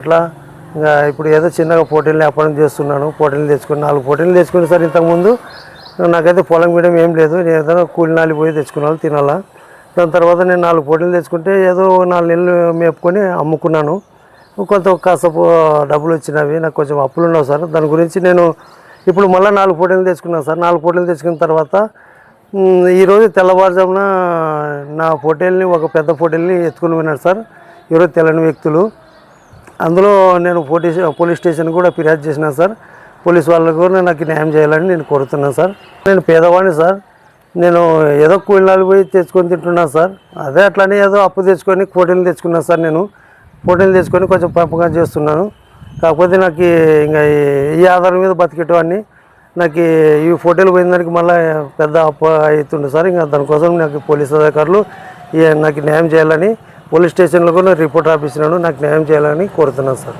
అట్లా ఇంకా ఇప్పుడు ఏదో చిన్నగా పోటీలు వ్యాపారం చేస్తున్నాను పోటీలు తెచ్చుకుని నాలుగు పోటీలు తెచ్చుకుని సార్ ఇంతకుముందు నాకైతే పొలం మీడియం ఏం లేదు నేను ఏదైనా కూలి నాలి పోయి తెచ్చుకున్నాను తినాలా. దాని తర్వాత నేను నాలుగు పోటీలు తెచ్చుకుంటే ఏదో నాలుగు నెలలు మేపుకొని అమ్ముకున్నాను. కొంత కాస్త డబ్బులు వచ్చినవి నాకు కొంచెం అప్పులు ఉన్నావు సార్. దాని గురించి నేను ఇప్పుడు మళ్ళీ నాలుగు పోటీలు తెచ్చుకున్నాను సార్. నాలుగు పోటీలు తెచ్చుకున్న తర్వాత ఈరోజు తెల్లవారుజామున నా పోటీల్ని ఒక పెద్ద పోటీల్ని ఎత్తుకుని పోయినాడు సార్. ఈరోజు తెల్లని వ్యక్తులు. అందులో నేను పోలీస్ పోలీస్ స్టేషన్ కూడా ఫిర్యాదు చేసిన సార్. పోలీస్ వాళ్ళకు కూడా నాకు న్యాయం చేయాలని నేను కోరుతున్నాను సార్. నేను పేదవాడిని సార్. నేను ఏదో కూలినాలు పోయి తెచ్చుకొని తింటున్నాను సార్. అదే అట్లానే ఏదో అప్పు తెచ్చుకొని కోటీలు తెచ్చుకున్నాను సార్ నేను. పోటీలు తెచ్చుకొని కొంచెం పెంపకం చేస్తున్నాను. కాకపోతే నాకు ఇంకా ఈ- ఆధారం మీద బతికేటవాడిని నాకు ఈ- ఫోటోలు పోయిన దానికి మళ్ళీ పెద్ద అప్పు అవుతుండే సార్. ఇంకా దానికోసం నాకు పోలీస్ అధికారులు నాకు న్యాయం చేయాలని పోలీస్ స్టేషన్లో కూడా రిపోర్ట్ ఆఫీసులను నాకు న్యాయం చేయాలని కోరుతున్నాను సార్.